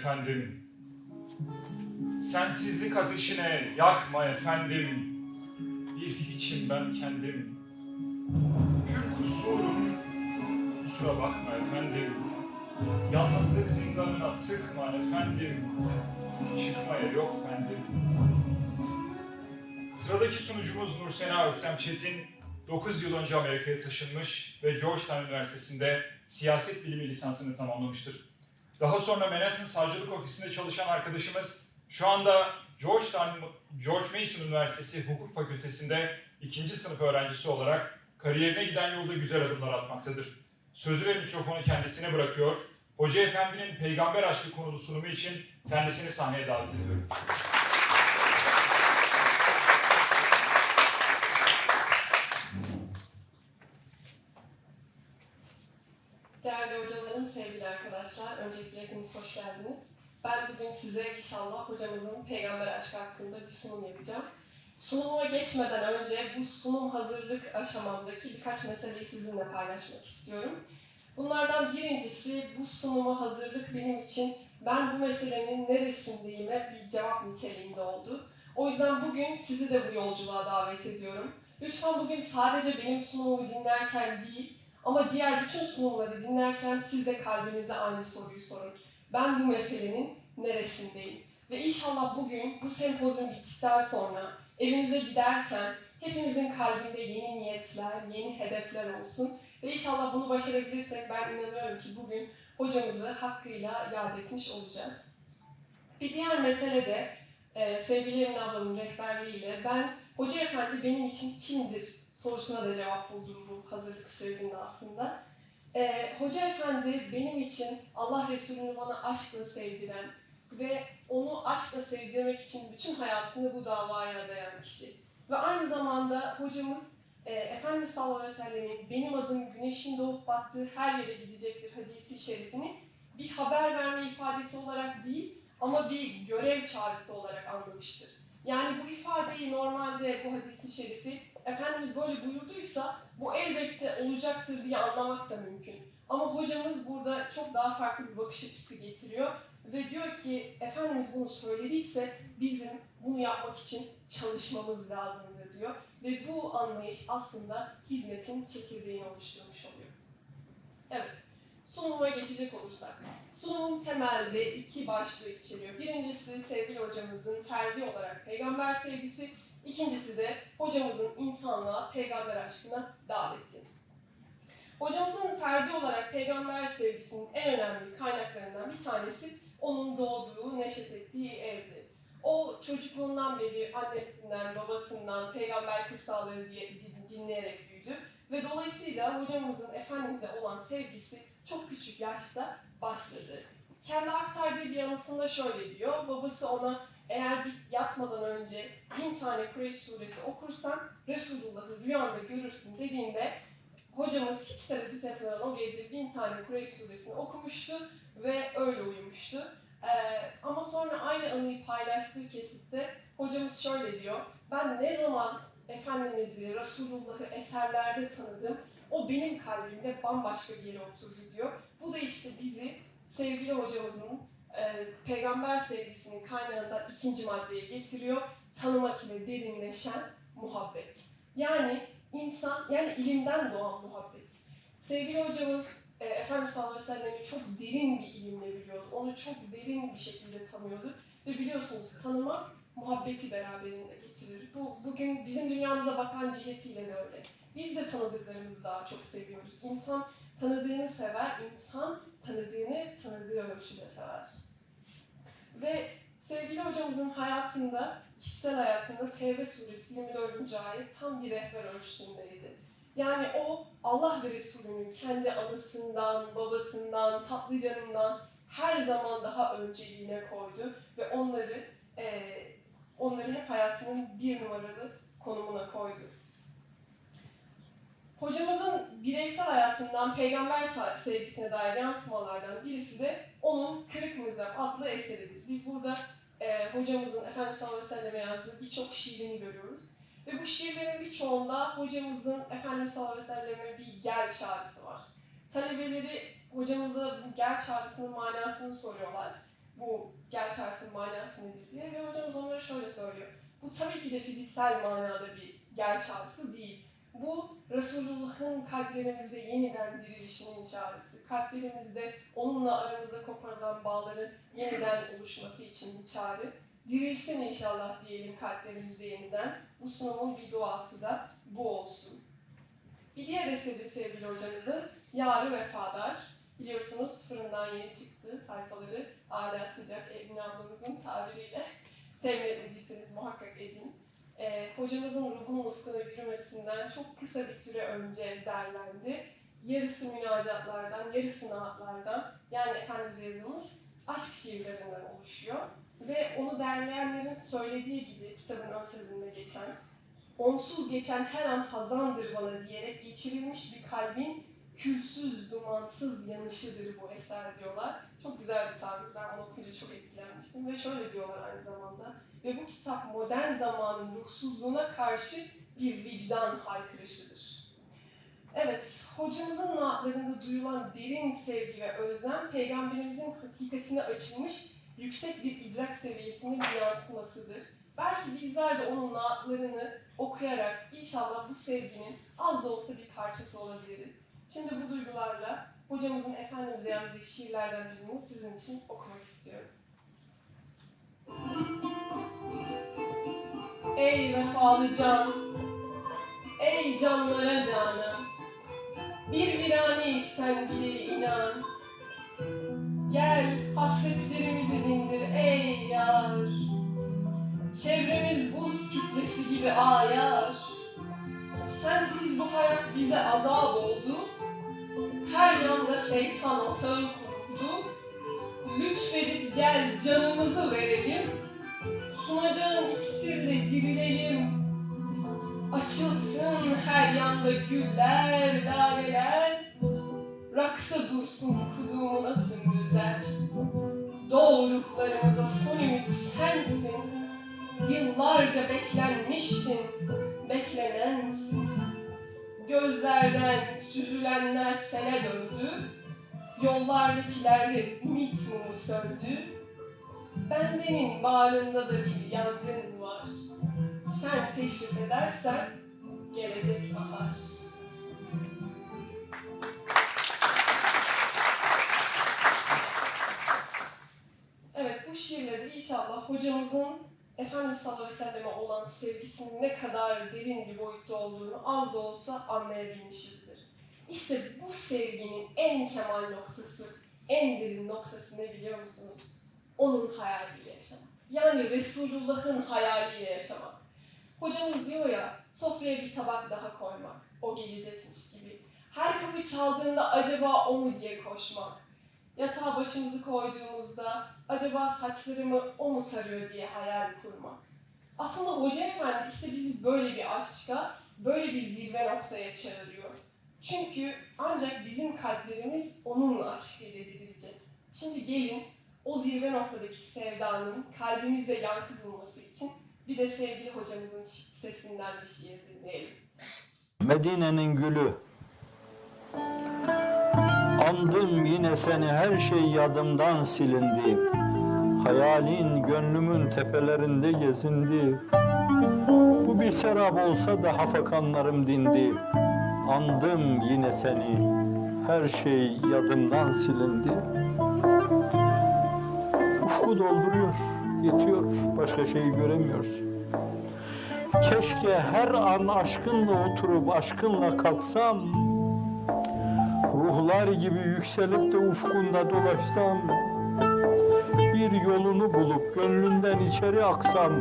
efendim. Sensizlik ateşine yakma efendim. Bir hiçim ben kendim. Pür kusurum, kusura bakma efendim. Yalnızlık zindanına tıkma efendim. Çıkmaya yok efendim. Sıradaki sunucumuz Nursena Öktem Çetin, 9 yıl önce Amerika'ya taşınmış ve Georgetown Üniversitesi'nde siyaset bilimi lisansını tamamlamıştır. Daha sonra Manhattan Savcılık Ofisi'nde çalışan arkadaşımız şu anda Georgetown, George Mason Üniversitesi Hukuk Fakültesi'nde ikinci sınıf öğrencisi olarak kariyerine giden yolda güzel adımlar atmaktadır. Sözü ve mikrofonu kendisine bırakıyor. Hoca Efendi'nin peygamber aşkı konulu sunumu için kendisini sahneye davet ediyorum. Arkadaşlar, öncelikle hepiniz hoş geldiniz. Ben bugün size inşallah hocamızın peygamber aşkı hakkında bir sunum yapacağım. Sunuma geçmeden önce bu sunum hazırlık aşamamdaki birkaç meseleyi sizinle paylaşmak istiyorum. Bunlardan birincisi bu sunuma hazırlık benim için ben bu meselenin neresindeyime bir cevap niteliğinde oldu. O yüzden bugün sizi de bu yolculuğa davet ediyorum. Lütfen bugün sadece benim sunumumu dinlerken değil, ama diğer bütün sunumları dinlerken siz de kalbinize aynı soruyu sorun. Ben bu meselenin neresindeyim? Ve inşallah bugün bu sempozyum bittikten sonra evimize giderken hepimizin kalbinde yeni niyetler, yeni hedefler olsun. Ve inşallah bunu başarabilirsek ben inanıyorum ki bugün hocamızı hakkıyla yad etmiş olacağız. Bir diğer mesele de e, sevgili Emin ablamın rehberliğiyle ben Hoca Efendi benim için kimdir sorusuna da cevap buldum bu hazırlık sürecinde aslında. Ee, Hoca Efendi benim için Allah Resulü'nü bana aşkla sevdiren ve onu aşkla sevdirmek için bütün hayatını bu davaya adayan kişi. Ve aynı zamanda hocamız e, Efendimiz sallallahu aleyhi ve sellemin benim adım güneşin doğup battığı her yere gidecektir hadisi şerifini bir haber verme ifadesi olarak değil ama bir görev çağrısı olarak anlamıştır. Yani bu ifadeyi normalde bu hadisi şerifi Efendimiz böyle buyurduysa bu elbette olacaktır diye anlamak da mümkün. Ama hocamız burada çok daha farklı bir bakış açısı getiriyor ve diyor ki Efendimiz bunu söylediyse bizim bunu yapmak için çalışmamız lazımdır diyor. Ve bu anlayış aslında hizmetin çekirdeğini oluşturmuş oluyor. Evet, sunumuma geçecek olursak. Sunumum temelde iki başlığı içeriyor. Birincisi sevgili hocamızın ferdi olarak peygamber sevgisi, İkincisi de hocamızın insanlığa, peygamber aşkına daveti. Hocamızın ferdi olarak peygamber sevgisinin en önemli kaynaklarından bir tanesi onun doğduğu, neşet ettiği evdi. O çocukluğundan beri annesinden, babasından peygamber kıssaları diye dinleyerek büyüdü ve dolayısıyla hocamızın Efendimiz'e olan sevgisi çok küçük yaşta başladı. Kendi aktardığı bir anısında şöyle diyor, babası ona eğer bir yatmadan önce bin tane Kureyş suresi okursan Resulullah'ı rüyanda görürsün dediğinde hocamız hiç tereddüt etmeden o gece bin tane Kureyş suresini okumuştu ve öyle uyumuştu. Ee, ama sonra aynı anıyı paylaştığı kesitte hocamız şöyle diyor. Ben ne zaman Efendimiz'i, Resulullah'ı eserlerde tanıdım, o benim kalbimde bambaşka bir yere oturdu diyor. Bu da işte bizi sevgili hocamızın e, peygamber sevgisinin kaynağında ikinci maddeye getiriyor. Tanımak ile derinleşen muhabbet. Yani insan, yani ilimden doğan muhabbet. Sevgili hocamız e, Efendimiz sallallahu aleyhi çok derin bir ilimle biliyordu. Onu çok derin bir şekilde tanıyordu. Ve biliyorsunuz tanımak muhabbeti beraberinde getirir. Bu bugün bizim dünyamıza bakan cihetiyle de öyle. Biz de tanıdıklarımızı daha çok seviyoruz. İnsan tanıdığını sever, insan tanıdığını tanıdığı ölçüde sever. Ve sevgili hocamızın hayatında, kişisel hayatında Tevbe suresi 24. ayet tam bir rehber ölçüsündeydi. Yani o Allah ve Resulünün kendi anısından, babasından, tatlı canından her zaman daha önceliğine koydu ve onları e, onları hep hayatının bir numaralı konumuna koydu. Hocamızın bireysel hayatından peygamber sevgisine dair yansımalardan birisi de onun Kırık Mızrap adlı eseridir. Biz burada e, hocamızın Efendimiz sallallahu aleyhi ve selleme yazdığı birçok şiirini görüyoruz. Ve bu şiirlerin birçoğunda hocamızın Efendimiz sallallahu aleyhi ve selleme bir gel çağrısı var. Talebeleri hocamıza bu gel çağrısının manasını soruyorlar. Bu gel çağrısının manası nedir diye ve hocamız onlara şöyle söylüyor. Bu tabii ki de fiziksel manada bir gel çağrısı değil. Bu Resulullah'ın kalplerimizde yeniden dirilişinin çağrısı. Kalplerimizde onunla aramızda koparılan bağların yeniden oluşması için bir çağrı. Dirilsin inşallah diyelim kalplerimizde yeniden. Bu sunumun bir duası da bu olsun. Bir diğer eseri sevgili hocamızın Yarı Vefadar. Biliyorsunuz fırından yeni çıktı sayfaları hala sıcak Evin ablamızın tabiriyle temin etmediyseniz muhakkak edin. Ee, hocamızın ruhunun ufkuna yürümesinden çok kısa bir süre önce derlendi. Yarısı münacatlardan, yarısı naatlardan yani Efendimiz'e yazılmış aşk şiirlerinden oluşuyor. Ve onu derleyenlerin söylediği gibi kitabın ön sözünde geçen onsuz geçen her an hazandır bana diyerek geçirilmiş bir kalbin külsüz, dumansız yanışıdır bu eser diyorlar. Çok güzel bir tabir. Ben onu okuyunca çok etkilenmiştim. Ve şöyle diyorlar aynı zamanda. Ve bu kitap modern zamanın ruhsuzluğuna karşı bir vicdan haykırışıdır. Evet, hocamızın naatlarında duyulan derin sevgi ve özlem, peygamberimizin hakikatine açılmış yüksek bir idrak seviyesinin bir yansımasıdır. Belki bizler de onun naatlarını okuyarak inşallah bu sevginin az da olsa bir parçası olabiliriz. Şimdi bu duygularla hocamızın Efendimiz'e yazdığı şiirlerden birini sizin için okumak istiyorum. Ey vefalı can, ey canlara canım, bir viraneyiz sen gileri inan. Gel hasretlerimizi dindir ey yar. Çevremiz buz kitlesi gibi ayar. Sensiz bu hayat bize azap oldu. Her yanda şeytan otağı kurdu. Lütfedip gel canımızı verelim. Sunacağın iksirle dirilelim. Açılsın her yanda güller, laleler. Raksa dursun kuduğuna sümbüller. Ruhlarımıza son ümit sensin. Yıllarca beklenmiştin, beklenensin. Gözlerden süzülenler sele döndü. Yollardakilerde ümit mumu söndü. Bendenin bağrında da bir yangın var. Sen teşrif edersen gelecek bahar. Evet bu şiirle de inşallah hocamızın Efendimiz sallallahu aleyhi ve selleme olan sevgisinin ne kadar derin bir boyutta olduğunu az da olsa anlayabilmişizdir. İşte bu sevginin en kemal noktası, en derin noktası ne biliyor musunuz? Onun hayaliyle yaşamak. Yani Resulullah'ın hayaliyle yaşamak. Hocamız diyor ya, sofraya bir tabak daha koymak, o gelecekmiş gibi. Her kapı çaldığında acaba o mu diye koşmak. Yatağa başımızı koyduğumuzda acaba saçlarımı o mu tarıyor diye hayal kurmak. Aslında Hoca Efendi işte bizi böyle bir aşka, böyle bir zirve noktaya çağırıyor. Çünkü ancak bizim kalplerimiz onun aşkıyla dirilecek. Şimdi gelin o zirve noktadaki sevdanın kalbimizde yankı bulması için bir de sevgili hocamızın sesinden bir şiir dinleyelim. Medine'nin gülü Andım yine seni her şey yadımdan silindi. Hayalin gönlümün tepelerinde gezindi. Bu bir serap olsa da hafakanlarım dindi. Andım yine seni her şey yadımdan silindi. Ufku dolduruyor, yetiyor, başka şeyi göremiyoruz Keşke her an aşkınla oturup aşkınla kalksam Ruhlar gibi yükselip de ufkunda dolaşsam Bir yolunu bulup gönlünden içeri aksam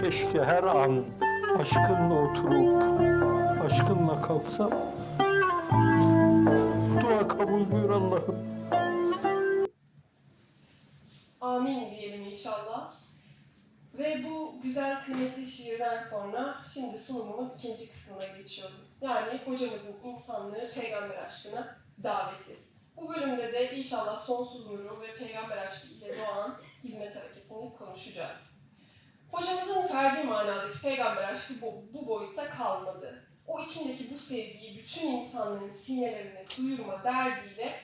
Keşke her an aşkınla oturup aşkınla kalksam Dua kabul buyur Allah'ım şimdi sunumumun ikinci kısmına geçiyorum. Yani hocamızın insanlığı peygamber aşkına daveti. Bu bölümde de inşallah sonsuz nuru ve peygamber aşkı ile doğan hizmet hareketini konuşacağız. Hocamızın ferdi manadaki peygamber aşkı bu, bu boyutta kalmadı. O içindeki bu sevgiyi bütün insanlığın sinelerine duyurma derdiyle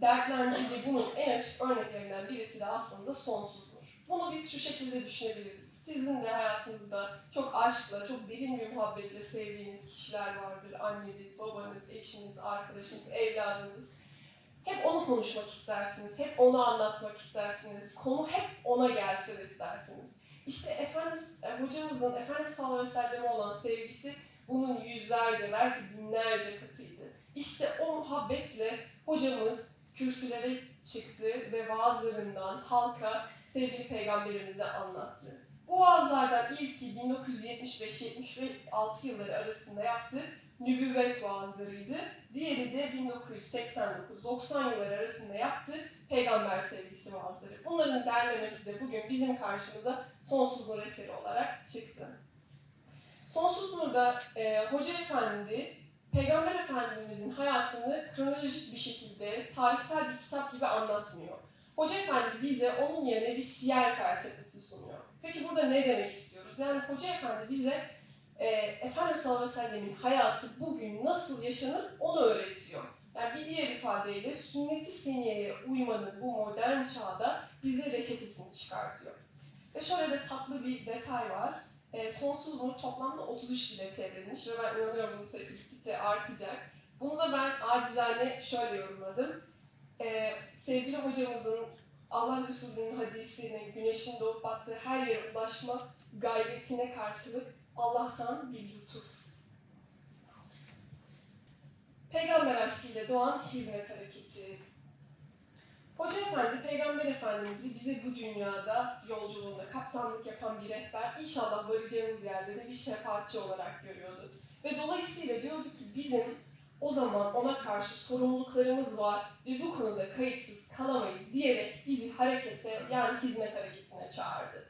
dertlendiği ve bunun en açık örneklerinden birisi de aslında sonsuz. Bunu biz şu şekilde düşünebiliriz. Sizin de hayatınızda çok aşkla, çok derin bir muhabbetle sevdiğiniz kişiler vardır. Anneniz, babanız, eşiniz, arkadaşınız, evladınız. Hep onu konuşmak istersiniz, hep onu anlatmak istersiniz, konu hep ona gelsin istersiniz. İşte Efendimiz, e, hocamızın Efendimiz sallallahu aleyhi ve selleme olan sevgisi bunun yüzlerce, belki binlerce katıydı. İşte o muhabbetle hocamız kürsülere çıktı ve vaazlarından halka sevgili peygamberimize anlattı. Bu vaazlardan ilki 1975-76 yılları arasında yaptığı nübüvvet vaazlarıydı. Diğeri de 1989-90 yılları arasında yaptığı peygamber sevgisi vaazları. Bunların derlemesi de bugün bizim karşımıza Sonsuz Nur eseri olarak çıktı. Sonsuz Nur'da e, Hoca Efendi, Peygamber Efendimizin hayatını kronolojik bir şekilde tarihsel bir kitap gibi anlatmıyor. Hoca Efendi bize onun yerine bir siyer felsefesi sunuyor. Peki burada ne demek istiyoruz? Yani Hoca Efendi bize e, Efendimiz sallallahu aleyhi ve sellemin hayatı bugün nasıl yaşanır onu öğretiyor. Yani bir diğer ifadeyle sünnet-i seniyeye uymanın bu modern çağda bize reçetesini çıkartıyor. Ve şöyle de tatlı bir detay var. E, Sonsuz Nur toplamda 33 dile çevrilmiş ve ben inanıyorum bunun sayısı gittikçe artacak. Bunu da ben acizane şöyle yorumladım. E, sevgili hocamızın Allah Resulü'nün hadisine, güneşin doğup battığı her yere ulaşma gayretine karşılık Allah'tan bir lütuf. Peygamber aşkıyla doğan hizmet hareketi. Hoca Efendi, Peygamber Efendimiz'i bize bu dünyada yolculuğunda kaptanlık yapan bir rehber, inşallah varacağımız yerde de bir şefaatçi olarak görüyordu. Ve dolayısıyla diyordu ki bizim o zaman ona karşı sorumluluklarımız var ve bu konuda kayıtsız kalamayız diyerek bizi harekete yani hizmet hareketine çağırdı.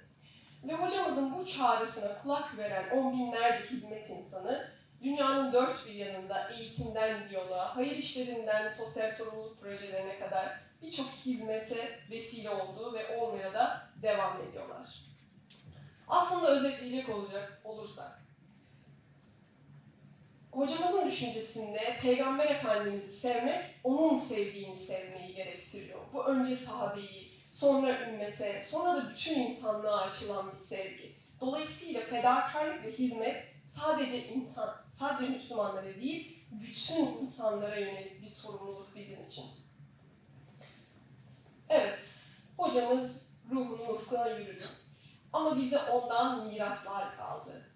Ve hocamızın bu çağrısına kulak veren on binlerce hizmet insanı dünyanın dört bir yanında eğitimden diyaloğa, hayır işlerinden sosyal sorumluluk projelerine kadar birçok hizmete vesile oldu ve olmaya da devam ediyorlar. Aslında özetleyecek olacak olursak, hocamızın düşüncesinde Peygamber Efendimiz'i sevmek, onun sevdiğini sevmeyi gerektiriyor. Bu önce sahabeyi, sonra ümmete, sonra da bütün insanlığa açılan bir sevgi. Dolayısıyla fedakarlık ve hizmet sadece insan, sadece Müslümanlara değil, bütün insanlara yönelik bir sorumluluk bizim için. Evet, hocamız ruhunun ufkuna yürüdü. Ama bize ondan miraslar kaldı.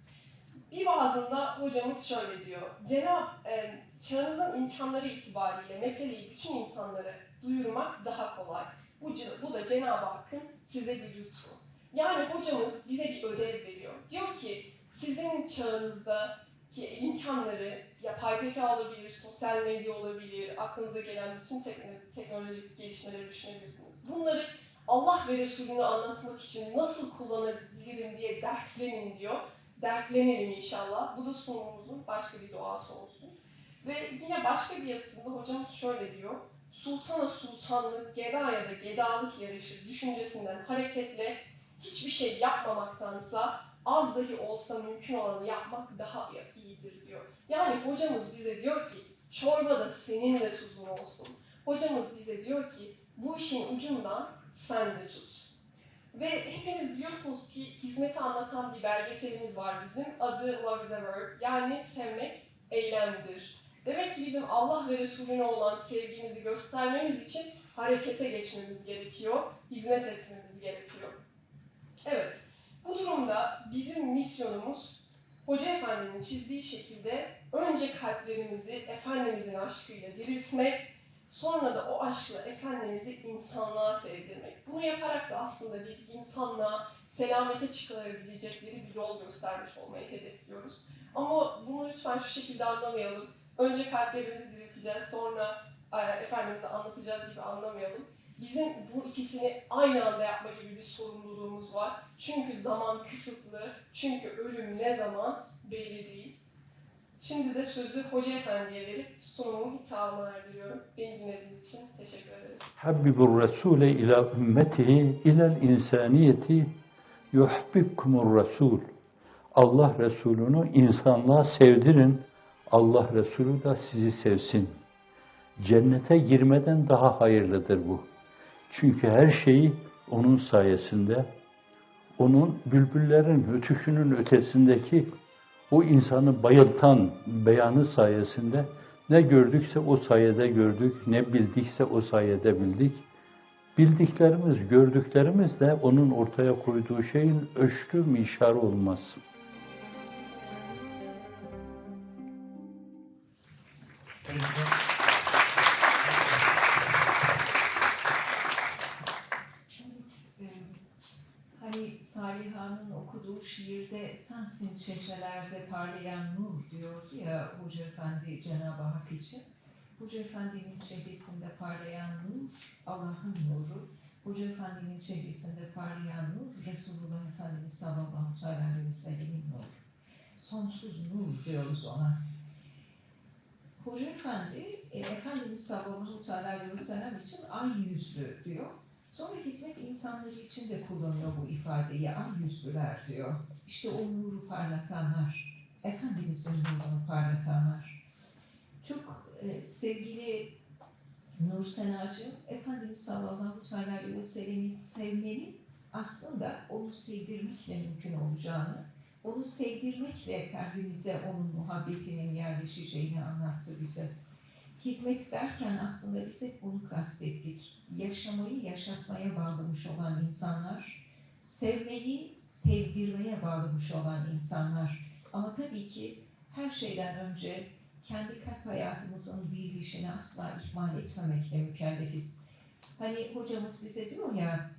Bir vaazında hocamız şöyle diyor. Cenab e, çağınızın imkanları itibariyle meseleyi bütün insanlara duyurmak daha kolay. Bu, bu da Cenab-ı Hakk'ın size bir lütfu. Yani hocamız bize bir ödev veriyor. Diyor ki sizin çağınızdaki imkanları yapay zeka olabilir, sosyal medya olabilir, aklınıza gelen bütün tekno- teknolojik gelişmeleri düşünebilirsiniz. Bunları Allah ve Resulünü anlatmak için nasıl kullanabilirim diye dertlenin diyor. Dertlenelim inşallah. Bu da sunumumuzun başka bir doğası olsun. Ve yine başka bir yazısında hocamız şöyle diyor. Sultana sultanlık, geda ya da gedalık yarışı düşüncesinden hareketle hiçbir şey yapmamaktansa az dahi olsa mümkün olanı yapmak daha iyidir diyor. Yani hocamız bize diyor ki çorbada senin de tuzun olsun. Hocamız bize diyor ki bu işin ucundan sen de tut. Ve hepiniz biliyorsunuz ki hizmeti anlatan bir belgeselimiz var bizim. Adı Love is a Verb. Yani sevmek eylemdir. Demek ki bizim Allah ve Resulüne olan sevgimizi göstermemiz için harekete geçmemiz gerekiyor, hizmet etmemiz gerekiyor. Evet, bu durumda bizim misyonumuz Hoca Efendi'nin çizdiği şekilde önce kalplerimizi Efendimizin aşkıyla diriltmek, sonra da o aşkla Efendimiz'i insanlığa sevdirmek. Bunu yaparak da aslında biz insanlığa selamete çıkarabilecekleri bir yol göstermiş olmayı hedefliyoruz. Ama bunu lütfen şu şekilde anlamayalım. Önce kalplerimizi dirilteceğiz, sonra e, Efendimiz'i anlatacağız gibi anlamayalım. Bizim bu ikisini aynı anda yapma gibi bir sorumluluğumuz var. Çünkü zaman kısıtlı, çünkü ölüm ne zaman belli değil. Şimdi de sözü Hoca Efendi'ye verip sorumu hitabına erdiriyorum. Beni dinlediğiniz için teşekkür ederim. Habbibur Resule ila ümmetihi ilel insaniyeti yuhbibkumur Resul. Allah Resulü'nü insanlığa sevdirin. Allah Resulü de sizi sevsin. Cennete girmeden daha hayırlıdır bu. Çünkü her şeyi onun sayesinde, onun bülbüllerin ötüşünün ötesindeki o insanı bayıltan beyanı sayesinde ne gördükse o sayede gördük, ne bildikse o sayede bildik. Bildiklerimiz, gördüklerimiz de onun ortaya koyduğu şeyin ölçtü mişarı olmaz. Sayın Hocam. Evet, e, Hani Saliha'nın okuduğu şiirde sensin çehrelerde parlayan nur diyordu ya Hoca Efendi Cenab-ı Hak için. Hoca Efendi'nin çehresinde parlayan nur Allah'ın nuru. Hoca Efendi'nin çehresinde parlayan nur Resulullah Efendimiz sallallahu aleyhi ve sellemin nuru. Sonsuz nur diyoruz ona. Hoca Efendi, e, Efendimiz sallallahu aleyhi ve sellem için ay yüzlü diyor. Sonra hizmet insanları için de kullanıyor bu ifadeyi. Ay yüzlüler diyor. İşte o nuru parlatanlar. Efendimizin nurunu parlatanlar. Çok e, sevgili Nur Senacığım, Efendimiz sallallahu aleyhi ve sellem'i sevmenin aslında onu sevdirmekle mümkün olacağını, onu sevdirmekle kalbimize onun muhabbetinin yerleşeceğini anlattı bize. Hizmet derken aslında biz hep bunu kastettik. Yaşamayı yaşatmaya bağlamış olan insanlar, sevmeyi sevdirmeye bağlamış olan insanlar. Ama tabii ki her şeyden önce kendi kalp hayatımızın dirilişini asla ihmal etmemekle mükellefiz. Hani hocamız bize diyor ya,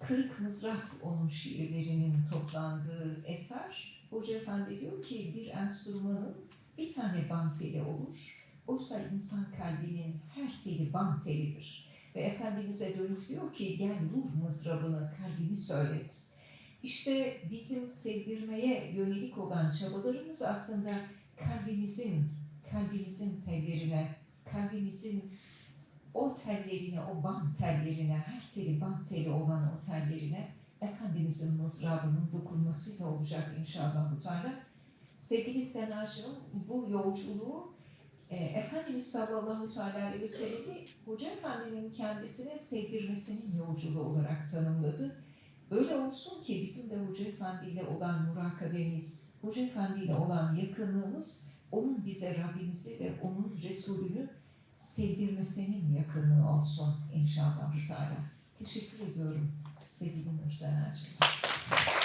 Kırık Mızrak onun şiirlerinin toplandığı eser. Hoca Efendi diyor ki bir enstrümanın bir tane bam teli olur. Oysa insan kalbinin her teli bam telidir. Ve Efendimiz'e dönüp diyor ki gel ruh mızrabını kalbimi söylet. İşte bizim sevdirmeye yönelik olan çabalarımız aslında kalbimizin, kalbimizin tellerine, kalbimizin o tellerine, o bam tellerine, her teli bam teli olan o tellerine Efendimizin mızrabının dokunmasıyla olacak inşallah bu Teala. Sevgili Senacığım bu yolculuğu e, Efendimiz sallallahu teala aleyhi ve sellem'i Hoca Efendi'nin kendisine sevdirmesinin yolculuğu olarak tanımladı. Öyle olsun ki bizim de Hoca Efendi ile olan murakabemiz, Hoca Efendi ile olan yakınlığımız onun bize Rabbimizi ve onun Resulünü sevdirmesinin yakınlığı olsun inşallah Teala. Teşekkür ediyorum sevgili Nur Senacığım.